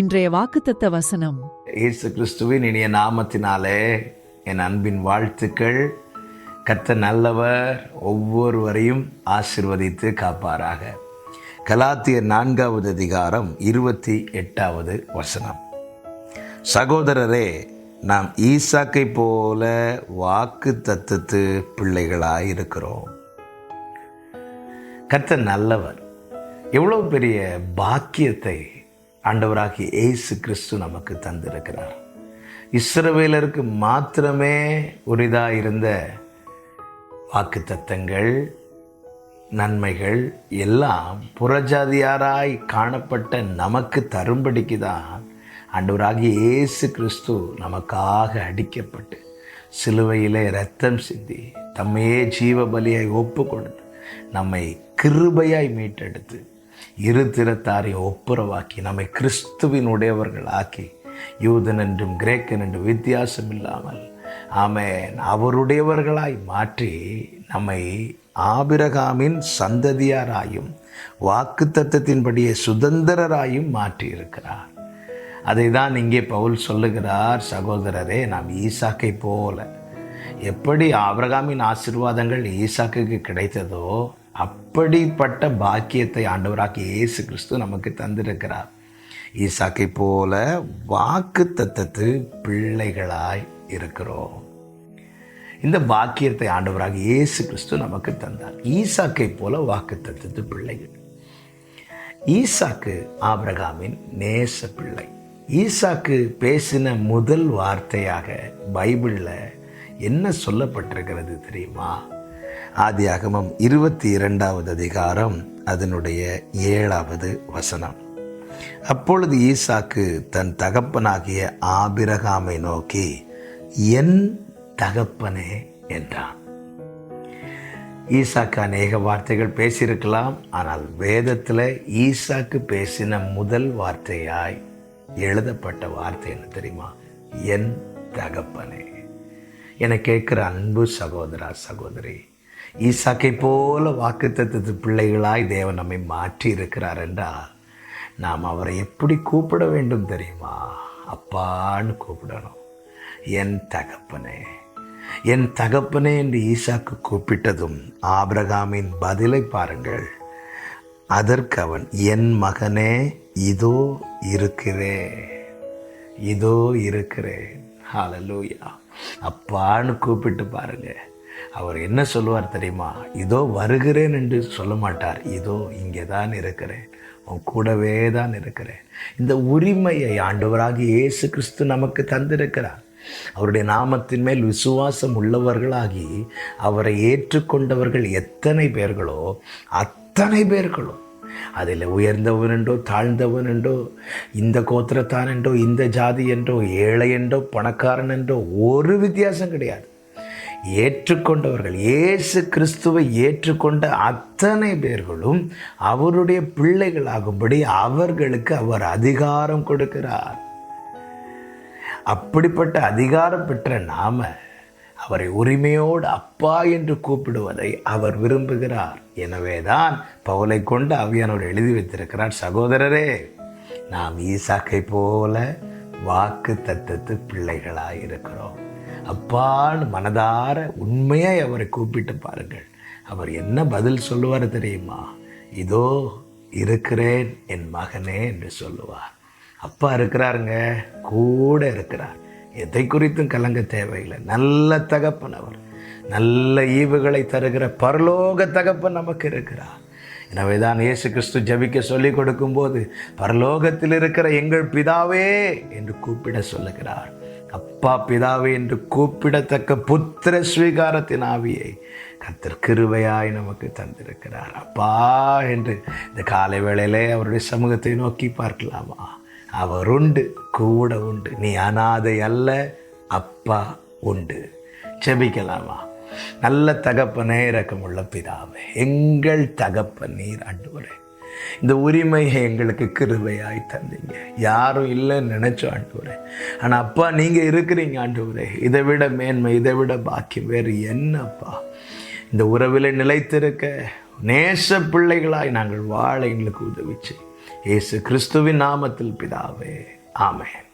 இன்றைய வாக்குத்தத்த வசனம். இயேசு கிறிஸ்துவின் இனிய நாமத்தினாலே என் அன்பின் வாழ்த்துக்கள். கத்த நல்லவர் ஒவ்வொருவரையும் ஆசிர்வதித்து காப்பாராக. கலாத்திய நான்காவது அதிகாரம் இருபத்தி எட்டாவது வசனம். சகோதரரே நாம் ஈசாக்கை போல வாக்கு தத்தத்து பிள்ளைகளாக இருக்கிறோம் கத்த நல்லவர். எவ்வளோ பெரிய பாக்கியத்தை ஆண்டவராகிய ஏசு கிறிஸ்து நமக்கு தந்திருக்கிறார். இஸ்ரவேலருக்கு மாத்திரமே உரிதாக இருந்த வாக்கு தத்தங்கள் நன்மைகள் எல்லாம் புறஜாதியாராய் காணப்பட்ட நமக்கு தரும்படிக்கு தான் ஆண்டவராகிய இயேசு கிறிஸ்து நமக்காக அடிக்கப்பட்டு சிலுவையிலே ரத்தம் சிந்தி தம்மையே ஜீவ பலியாய் ஒப்பு கொடுத்து நம்மை கிருபையாய் மீட்டெடுத்து இரு ஒப்புரவாக்கி நம்மை கிறிஸ்துவின் உடையவர்கள் ஆக்கி யூதன் என்றும் கிரேக்கன் என்றும் வித்தியாசம் இல்லாமல் ஆமேன் அவருடையவர்களாய் மாற்றி நம்மை ஆபிரகாமின் சந்ததியாராயும் வாக்கு தத்துவத்தின்படியே சுதந்திரராயும் மாற்றி இருக்கிறார் அதை தான் இங்கே பவுல் சொல்லுகிறார் சகோதரரே நாம் ஈசாக்கை போல எப்படி ஆபிரகாமின் ஆசிர்வாதங்கள் ஈசாக்குக்கு கிடைத்ததோ அப்படிப்பட்ட பாக்கியத்தை ஆண்டவராக இயேசு கிறிஸ்து நமக்கு தந்திருக்கிறார். ஈசாக்கை போல வாக்கு தத்தத்து பிள்ளைகளாய் இருக்கிறோம். இந்த பாக்கியத்தை ஆண்டவராக இயேசு கிறிஸ்து நமக்கு தந்தார். ஈசாக்கை போல வாக்கு தத்தத்து பிள்ளைகள். ஈசாக்கு ஆபிரகாமின் நேச பிள்ளை. ஈசாக்கு பேசின முதல் வார்த்தையாக பைபிளில் என்ன சொல்லப்பட்டிருக்கிறது தெரியுமா? ஆதியாகமம் இருபத்தி இரண்டாவது அதிகாரம் அதனுடைய ஏழாவது வசனம். அப்பொழுது ஈசாக்கு தன் தகப்பனாகிய ஆபிரகாமை நோக்கி என் தகப்பனே என்றான். ஈசாக்கு அநேக வார்த்தைகள் பேசியிருக்கலாம் ஆனால் வேதத்தில் ஈசாக்கு பேசின முதல் வார்த்தையாய் எழுதப்பட்ட வார்த்தை என்ன தெரியுமா? என் தகப்பனே என கேட்குற அன்பு சகோதரா சகோதரி ஈசாக்கை போல வாக்குத்தத்து பிள்ளைகளாய் தேவன் நம்மை மாற்றி இருக்கிறார் என்றால் நாம் அவரை எப்படி கூப்பிட வேண்டும் தெரியுமா? அப்பான்னு கூப்பிடணும். என் தகப்பனே என் தகப்பனே என்று ஈசாக்கு கூப்பிட்டதும் ஆபிரகாமின் பதிலை பாருங்கள். அதற்கு அவன் என் மகனே இதோ இருக்கிறேன். இதோ இருக்கிறேன். ஹalleluya. அப்பான்னு கூப்பிட்டு பாருங்கள் அவர் என்ன சொல்லுவார் தெரியுமா? இதோ வருகிறேன் என்று சொல்ல மாட்டார். இதோ இங்கே தான் இருக்கிறேன். உன் கூடவே தான் இருக்கிறேன். இந்த உரிமையை ஆண்டவராகி இயேசு கிறிஸ்து நமக்கு தந்திருக்கிறார். அவருடைய நாமத்தின் மேல் விசுவாசம் உள்ளவர்களாகி அவரை ஏற்றுக்கொண்டவர்கள் எத்தனை பேர்களோ அத்தனை பேர்களோ அதில் உயர்ந்தவன் என்றோ தாழ்ந்தவன் என்றோ இந்த கோத்திரத்தான் என்றோ இந்த ஜாதி என்றோ ஏழை என்றோ பணக்காரன் என்றோ ஒரு வித்தியாசம் கிடையாது. ஏற்றுக்கொண்டவர்கள் இயேசு கிறிஸ்துவை ஏற்றுக்கொண்ட அத்தனை பேர்களும் அவருடைய பிள்ளைகளாகும்படி அவர்களுக்கு அவர் அதிகாரம் கொடுக்கிறார். அப்படிப்பட்ட அதிகாரம் பெற்ற நாம அவரை உரிமையோடு அப்பா என்று கூப்பிடுவதை அவர் விரும்புகிறார். எனவேதான் பவுலை கொண்டு அவியானோடு எழுதி வைத்திருக்கிறார் சகோதரரே நாம் ஈசாக்கை போல வாக்கு தத்தத்து பிள்ளைகளாக இருக்கிறோம் அப்பான்னு மனதார உண்மையாக அவரை கூப்பிட்டு பாருங்கள். அவர் என்ன பதில் சொல்லுவார் தெரியுமா? இதோ இருக்கிறேன் என் மகனே என்று சொல்லுவார். அப்பா இருக்கிறாருங்க கூட இருக்கிறார். எதை குறித்தும் கலங்க தேவையில்லை. நல்ல தகப்பன் அவர். நல்ல ஈவுகளை தருகிற பரலோக தகப்பன் நமக்கு இருக்கிறார். எனவே தான் இயேசு கிறிஸ்து ஜபிக்க சொல்லிக் கொடுக்கும்போது பரலோகத்தில் இருக்கிற எங்கள் பிதாவே என்று கூப்பிட சொல்லுகிறார். அப்பா பிதாவே என்று கூப்பிடத்தக்க புத்திர ஸ்வீகாரத்தின் ஆவியை கத்தர் நமக்கு தந்திருக்கிறார். அப்பா என்று இந்த காலை வேளையிலே அவருடைய சமூகத்தை நோக்கி பார்க்கலாமா? அவர் உண்டு கூட உண்டு. நீ அனாதை அல்ல அப்பா உண்டு. செபிக்கலாமா நல்ல தகப்பனே இறக்கமுள்ள பிதாவே எங்கள் தகப்பன் நீர் ஆண்டவரே இந்த உரிமையை எங்களுக்கு கிருபையாய் தந்தீங்க. யாரும் இல்லைன்னு நினச்சோம் ஆண்டவரே. ஆனால் அப்பா நீங்கள் இருக்கிறீங்க ஆண்டவரே. இதை விட மேன்மை இதை விட பாக்கியம். வேறு என்னப்பா? இந்த உறவில் நிலைத்திருக்க நேச பிள்ளைகளாய் நாங்கள் வாழ எங்களுக்கு உதவிச்சு இயேசு கிறிஸ்துவின் நாமத்தில் பிதாவே. ஆமேன்.